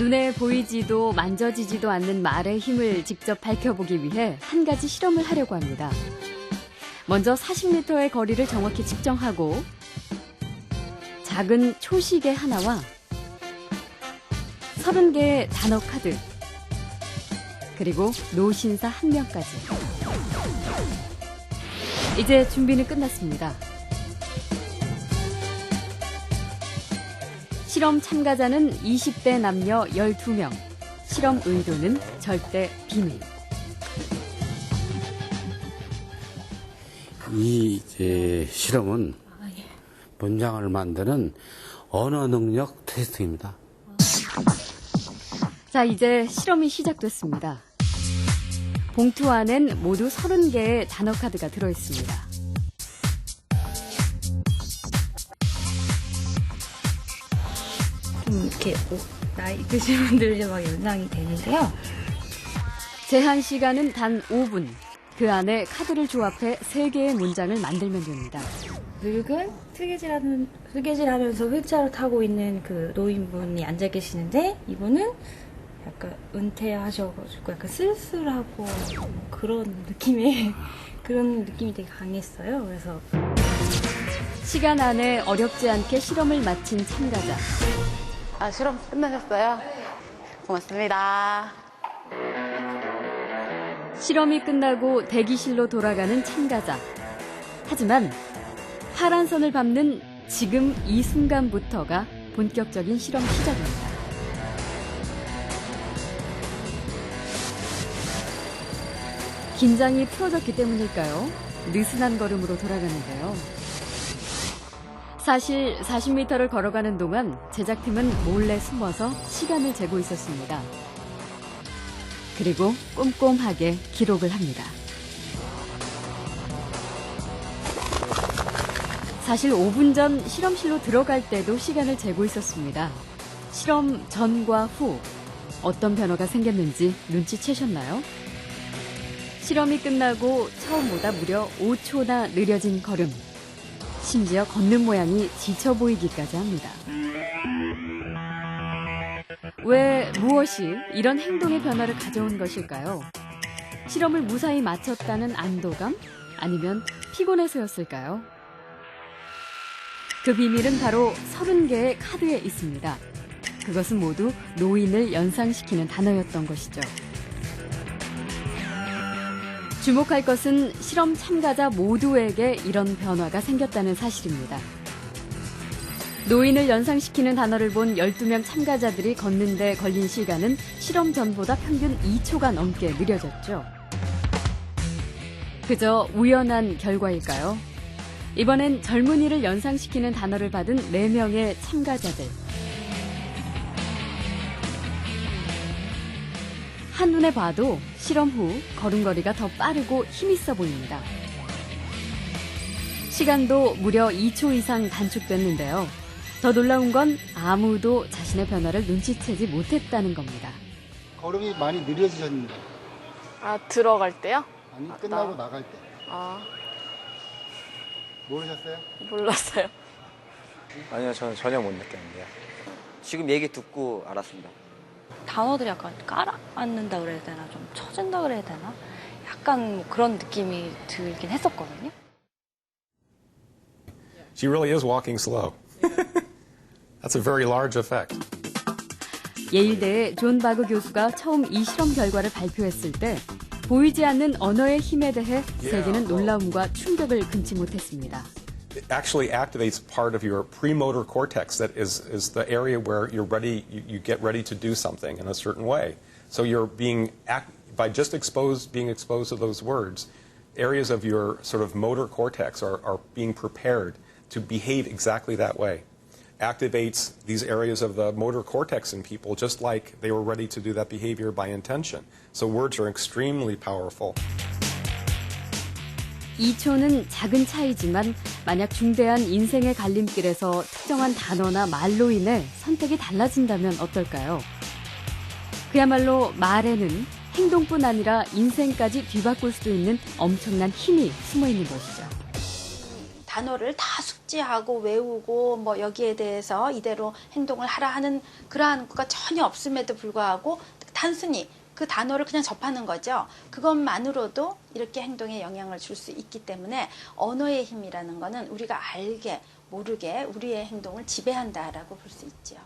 눈에 보이지도 만져지지도 않는 말의 힘을 직접 밝혀보기 위해 한 가지 실험을 하려고 합니다. 먼저 40m의 거리를 정확히 측정하고 작은 초시계 하나와 30개의 단어 카드 그리고 노신사 한 명까지 이제 준비는 끝났습니다. 실험 참가자는 20대 남녀 12명. 실험 의도는 절대 비밀. 이 이제 실험은 문장을 만드는 언어 능력 테스트입니다. 자, 이제 실험이 시작됐습니다. 봉투 안엔 모두 30개의 단어 카드가 들어있습니다. 좀 이렇게 오- 나이 드신 분들이 막 연상이 되는데요. 제한 시간은 단 5분. 그 안에 카드를 조합해 3개의 문장을 만들면 됩니다. 늙은 뜨개질하는 뜨개질하면서 휠체어를 타고 있는 그 노인분이 앉아 계시는데 이분은 약간 은퇴하셔가지고 약간 쓸쓸하고 그런 느낌의 그런 느낌이 되게 강했어요. 그래서 시간 안에 어렵지 않게 실험을 마친 참가자. 아, 실험 끝나셨어요? 고맙습니다. 실험이 끝나고 대기실로 돌아가는 참가자. 하지만 파란 선을 밟는 지금 이 순간부터가 본격적인 실험 시작입니다. 긴장이 풀어졌기 때문일까요? 느슨한 걸음으로 돌아가는데요. 사실 40m를 걸어가는 동안 제작팀은 몰래 숨어서 시간을 재고 있었습니다. 그리고 꼼꼼하게 기록을 합니다. 사실 5분 전 실험실로 들어갈 때도 시간을 재고 있었습니다. 실험 전과 후 어떤 변화가 생겼는지 눈치채셨나요? 실험이 끝나고 처음보다 무려 5초나 느려진 걸음. 심지어 걷는 모양이 지쳐 보이기까지 합니다. 왜 무엇이 이런 행동의 변화를 가져온 것일까요? 실험을 무사히 마쳤다는 안도감? 아니면 피곤해서였을까요? 그 비밀은 바로 30개의 카드에 있습니다. 그것은 모두 노인을 연상시키는 단어였던 것이죠. 주목할 것은 실험 참가자 모두에게 이런 변화가 생겼다는 사실입니다. 노인을 연상시키는 단어를 본 12명 참가자들이 걷는데 걸린 시간은 실험 전보다 평균 2초가 넘게 느려졌죠. 그저 우연한 결과일까요? 이번엔 젊은이를 연상시키는 단어를 받은 4명의 참가자들. 한눈에 봐도 실험 후 걸음걸이가 더 빠르고 힘있어 보입니다. 시간도 무려 2초 이상 단축됐는데요. 더 놀라운 건 아무도 자신의 변화를 눈치채지 못했다는 겁니다. 걸음이 많이 느려지셨는데 아, 들어갈 때요? 아니 맞다. 끝나고 나갈 때 아, 모르셨어요? 몰랐어요. 아니요, 저는 전혀 못 느꼈는데요. 지금 얘기 듣고 알았습니다. 단어들이 약간 깔아앉는다 그래야 되나 좀 처진다 그래야 되나 약간 뭐 그런 느낌이 들긴 했었거든요. She really is walking slow. That's a very large effect. 예일대의 존 바그 교수가 처음 이 실험 결과를 발표했을 때 보이지 않는 언어의 힘에 대해 세계는 놀라움과 충격을 금치 못했습니다. Actually activates part of your premotor cortex that is, is the area where you're ready, you, you get ready to do something in a certain way. So you're being, act, by just exposed, being exposed to those words, areas of your sort of motor cortex are, are being prepared to behave exactly that way. Activates these areas of the motor cortex in people just like they were ready to do that behavior by intention. So words are extremely powerful. 2초는 작은 차이지만 만약 중대한 인생의 갈림길에서 특정한 단어나 말로 인해 선택이 달라진다면 어떨까요? 그야말로 말에는 행동뿐 아니라 인생까지 뒤바꿀 수도 있는 엄청난 힘이 숨어 있는 것이죠. 단어를 다 숙지하고 외우고 뭐 여기에 대해서 이대로 행동을 하라 하는 그러한 것가 전혀 없음에도 불구하고 단순히 그 단어를 그냥 접하는 거죠. 그것만으로도 이렇게 행동에 영향을 줄 수 있기 때문에 언어의 힘이라는 거는 우리가 알게 모르게 우리의 행동을 지배한다라고 볼 수 있죠.